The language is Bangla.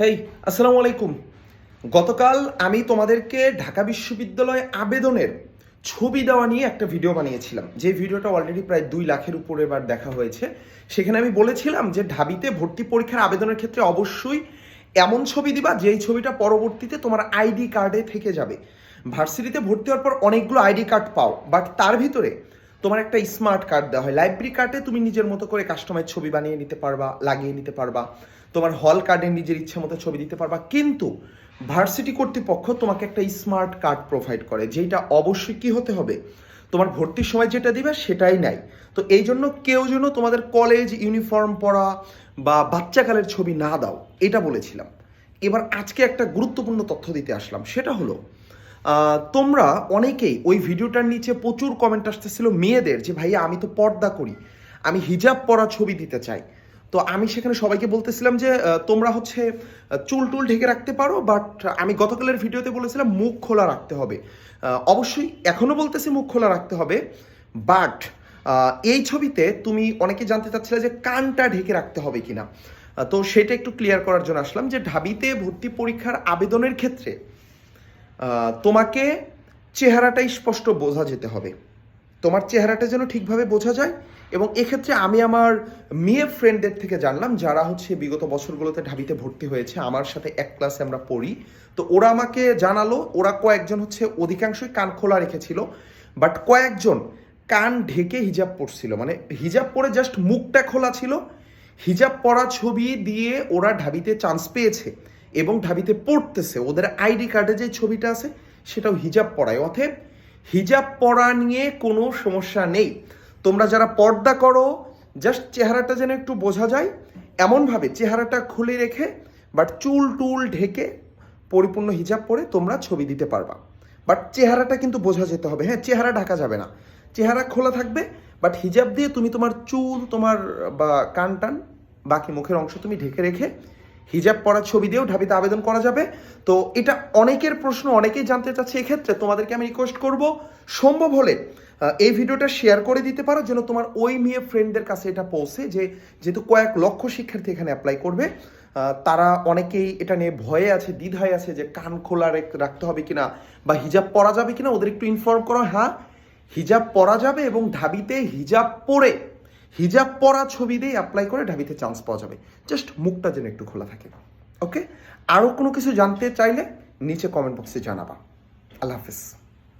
হেই, আসসালামু আলাইকুম। গতকাল আমি তোমাদেরকে ঢাকা বিশ্ববিদ্যালয়ে আবেদনের ছবি দেওয়া নিয়ে একটা ভিডিও বানিয়েছিলাম। যে ভিডিওটা অলরেডি প্রায় দুই লাখের উপরে এবার দেখা হয়েছে। সেখানে আমি বলেছিলাম যে ঢাবিতে ভর্তি পরীক্ষার আবেদনের ক্ষেত্রে অবশ্যই এমন ছবি দিবা, যেই ছবিটা পরবর্তীতে তোমার আইডি কার্ডে থেকে যাবে। ভার্সিটিতে ভর্তি হওয়ার পর অনেকগুলো আইডি কার্ড পাও, বাট তার ভিতরে তোমার একটা স্মার্ট কার্ড দেওয়া হয়। লাইব্রেরি কার্ডে তুমি নিজের মতো করে কাস্টমাইজ ছবি বানিয়ে নিতে পারবা, লাগিয়ে নিতে পারবা। তোমার হল কার্ডে নিজের ইচ্ছে মতো ছবি দিতে পারবা। কিন্তু ভার্সিটি কর্তৃপক্ষ তোমাকে একটা স্মার্ট কার্ড প্রোভাইড করে যেটা অবশ্যই কি হতে হবে? তোমার ভর্তির সময় যেটা দিবে সেটাই নাই তো এই জন্য কেউ যেন তোমাদের কলেজ ইউনিফর্ম পরা বা বাচ্চাকালের ছবি না দাও, এটা বলেছিলাম। এবার আজকে একটা গুরুত্বপূর্ণ তথ্য দিতে আসলাম, সেটা হলো তোমরা অনেকেই ওই ভিডিওটার নিচে প্রচুর কমেন্ট আসতেছিল মেয়েদের যে, ভাইয়া, আমি তো পর্দা করি। আমি হিজাব পরা ছবি দিতে চাই। তো আমি সেখানে সবাইকে বলতেছিলাম যে তোমরা হচ্ছে চুল টুল ঢেকে রাখতে পারো বাট আমি গতকালের ভিডিওতে বলেছিলাম মুখ খোলা রাখতে হবে। অবশ্যই এখনও বলতেছি মুখ খোলা রাখতে হবে বাট এই ছবিতে তুমি অনেকে জানতে চাচ্ছিলে যে, কানটা ঢেকে রাখতে হবে কিনা। তো সেটা একটু ক্লিয়ার করার জন্য আসলাম যে, ঢাবিতে ভর্তি পরীক্ষার আবেদনের ক্ষেত্রে তোমাকে চেহারাটাই স্পষ্ট বোঝা যেতে হবে। তোমার চেহারাটা যেন ঠিকভাবে বোঝা যায় এবং এক্ষেত্রে আমি আমার মেয়ে ফ্রেন্ডদের থেকে জানলাম, যারা হচ্ছে বিগত বছরগুলোতে ঢাবিতে ভর্তি হয়েছে। আমার সাথে এক ক্লাসে আমরা পড়ি। তো ওরা আমাকে জানালো, ওরা কয়েকজন হচ্ছে অধিকাংশই কান খোলা রেখেছিল বাট কয়েকজন কান ঢেকে হিজাব পরছিল। মানে হিজাব পরে জাস্ট মুখটা খোলা ছিল। হিজাব পরা ছবি দিয়ে ওরা ঢাবিতে চান্স পেয়েছে। এবং ঢাবিতে পড়তেছে। ওদের আইডি কার্ডে যে ছবিটা আছে, সেটাও হিজাব পড়ায়। অতএব হিজাব পরা নিয়ে কোনো সমস্যা নেই। তোমরা যারা পর্দা করো, জাস্ট চেহারাটা যেন একটু বোঝা যায়। এমনভাবে চেহারাটা খুলে রেখে, বাট চুল টুল ঢেকে পরিপূর্ণ হিজাব পরে তোমরা ছবি দিতে পারবা। বাট চেহারাটা কিন্তু বোঝা যেতে হবে। হ্যাঁ চেহারা ঢাকা যাবে না। চেহারা খোলা থাকবে, বাট হিজাব দিয়ে তুমি তোমার চুল, তোমার, বা কান টান বাকি মুখের অংশ তুমি ঢেকে রেখে হিজাব পরার ছবি দিয়েও ঢাবিতে আবেদন করা যাবে। তো এটা অনেকের প্রশ্ন, অনেকেই জানতে চাচ্ছে, এক্ষেত্রে তোমাদেরকে আমি রিকোয়েস্ট করব, সম্ভব হলে এই ভিডিওটা শেয়ার করে দিতে পারো, যেন তোমার ওই মেয়ে ফ্রেন্ডদের কাছে এটা পৌঁছে যে, যেহেতু কয়েক লক্ষ শিক্ষার্থী এখানে অ্যাপ্লাই করবে তারা অনেকেই এটা নিয়ে ভয়ে আছে, দ্বিধায় আছে যে কান খোলা রেখ- রাখতে হবে কিনা বা হিজাব পরা যাবে কিনা, ওদের একটু ইনফর্ম করো। হ্যাঁ হিজাব পরা যাবে এবং ঢাবিতে হিজাব পরে হিজাব পরা ছবি দিয়ে অ্যাপ্লাই করে ঢাবিতে চান্স পাওয়া যাবে। জাস্ট মুখটা যেন একটু খোলা থাকে। ওকে আরও কোনো কিছু জানতে চাইলে নিচে কমেন্ট বক্সে জানাবা। আল্লাহ হাফিজ।